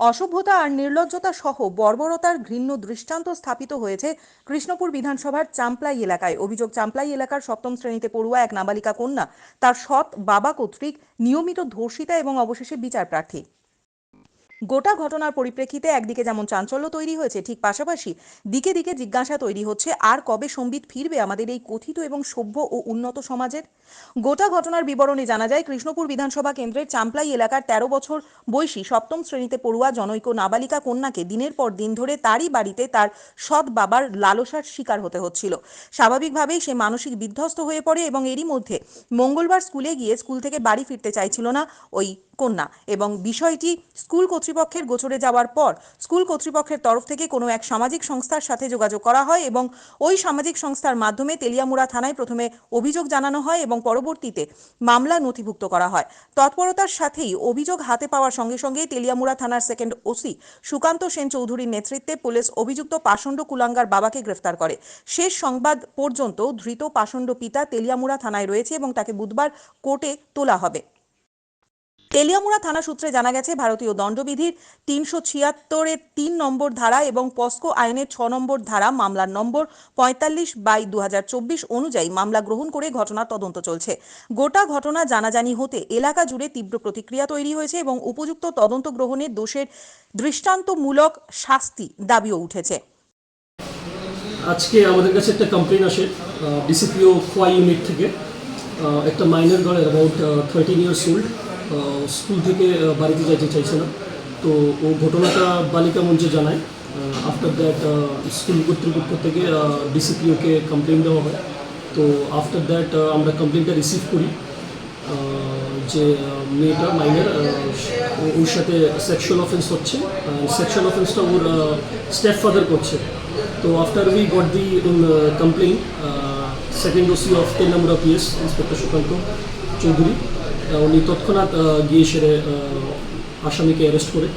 অসভ্যতা আর নির্লজ্জতা সহ বর্বরতার ঘৃণ্য দৃষ্টান্ত স্থাপিত হয়েছে কৃষ্ণপুর বিধানসভার চাম্পলাই এলাকায়। অভিযোগ, চাম্পলাই এলাকার সপ্তম শ্রেণীতে পড়ুয়া এক নাবালিকা কন্যা, তার সৎ বাবা কর্তৃক নিয়মিত ধর্ষিতা এবং অবশেষে বিচার প্রার্থী। গোটা ঘটনার পরিপ্রেক্ষিতে একদিকে যেমন চাঞ্চল্য তৈরি হয়েছে, ঠিক পাশাপাশি দিকে দিকে জিজ্ঞাসা তৈরি হচ্ছে, আর কবে সম্বিত ফিরবে আমাদের এই কথিত এবং সভ্য ও উন্নত সমাজের? গোটা ঘটনার বিবরণে জানা যায়, কৃষ্ণপুর বিধানসভা কেন্দ্রের চাম্পলাই এলাকার তেরো বছর বয়সী সপ্তম শ্রেণীতে পড়ুয়া জনৈক নাবালিকা কন্যাকে দিনের পর দিন ধরে তারই বাড়িতে তার সৎ বাবার লালসার শিকার হতে হচ্ছিল। স্বাভাবিকভাবেই সে মানসিক বিধ্বস্ত হয়ে পড়ে এবং এরই মধ্যে মঙ্গলবার স্কুলে গিয়ে স্কুল থেকে বাড়ি ফিরতে চাইছিল না ওই কন্যা এবং বিষয়টি স্কুল কর্তৃপক্ষের গোচরে যাওয়ার পর স্কুল কর্তৃপক্ষের তরফ থেকে কোনো এক সামাজিক সংস্থার সাথে যোগাযোগ করা হয় এবং ওই সামাজিক সংস্থার মাধ্যমে তেলিয়ামুড়া থানায় প্রথমে অভিযোগ জানানো হয় এবং পরবর্তীতে মামলা নথিভুক্ত করা হয়। তৎপরতার সাথেই অভিযোগ হাতে পাওয়ার সঙ্গে সঙ্গে তেলিয়ামুড়া থানার সেকেন্ড ওসি সুকান্ত সেন চৌধুরীর নেতৃত্বে পুলিশ অভিযুক্ত পাষণ্ড কুলাঙ্গার বাবাকে গ্রেফতার করে। শেষ সংবাদ পর্যন্ত ধৃত পাষণ্ড পিতা তেলিয়ামুড়া থানায় রয়েছে এবং তাকে বুধবার কোর্টে তোলা হবে। তেলিয়ামুড়া থানা সূত্রে জানা গেছে, ভারতীয় দণ্ডবিধির তিনশো ছিয়াত্তরের তিন নম্বর ধারা এবং পস্কো আইনের ছ নম্বর ধারা মামলার নম্বর পঁয়তাল্লিশ বাই দু অনুযায়ী মামলা গ্রহণ করে ঘটনা তদন্ত চলছে। গোটা ঘটনা জানাজানি হতে এলাকা জুড়ে তীব্র প্রতিক্রিয়া তৈরি হয়েছে এবং উপযুক্ত তদন্ত গ্রহণে দোষের দৃষ্টান্তমূলক শাস্তি দাবিও উঠেছে। আজকে আমাদের কাছে একটা কমপ্লেন আসে ডিসিপিও খোয়া ইউনিট থেকে একটা minor girl about thirteen years old school থেকে বাড়িতে যাইতে চাইছে না তো ও ঘটনাটা বালিকা মঞ্চে জানায়। আফটার দ্যাট স্কুল কর্তৃপক্ষ থেকে ডিসিপিওকে কমপ্লেন দেওয়া হয়। তো আফটার দ্যাট আমরা কমপ্লেনটা রিসিভ করি। যে মেয়েটা মাইনার ওর সাথে সেক্সুয়াল অফেন্স হচ্ছে। সেক্সুয়াল অফেন্সটা ওর স্টেপ ফাদার করছে। তো after we got the complain second OC of ten number of yes inspector Sukanta Chowdhury উনি তৎক্ষণাৎ গিয়ে সেরে আসামিকে অ্যারেস্ট করে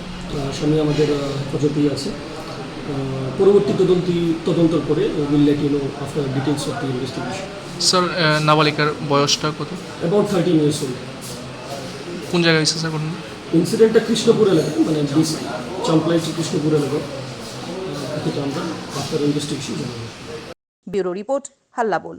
আসামি আমাদের হেফাজতেই আছে। পরবর্তী তদন্তি তদন্তর করে will let you know after details of the investigation sir নাবালিকার বয়সটা কত? অ্যাবাউট থার্টিন ইয়ার্স ওল্ড কোন জায়গায় হয়েছে স্যার ঘটনা? ইনসিডেন্টটা কৃষ্ণপুর এলাকায় মানে বিস চাম্পলাই কৃষ্ণপুর এলাকায়। এটা আমরা আফটার ইনভেস্টিগেশন জানাব। Bureau report Halla Bol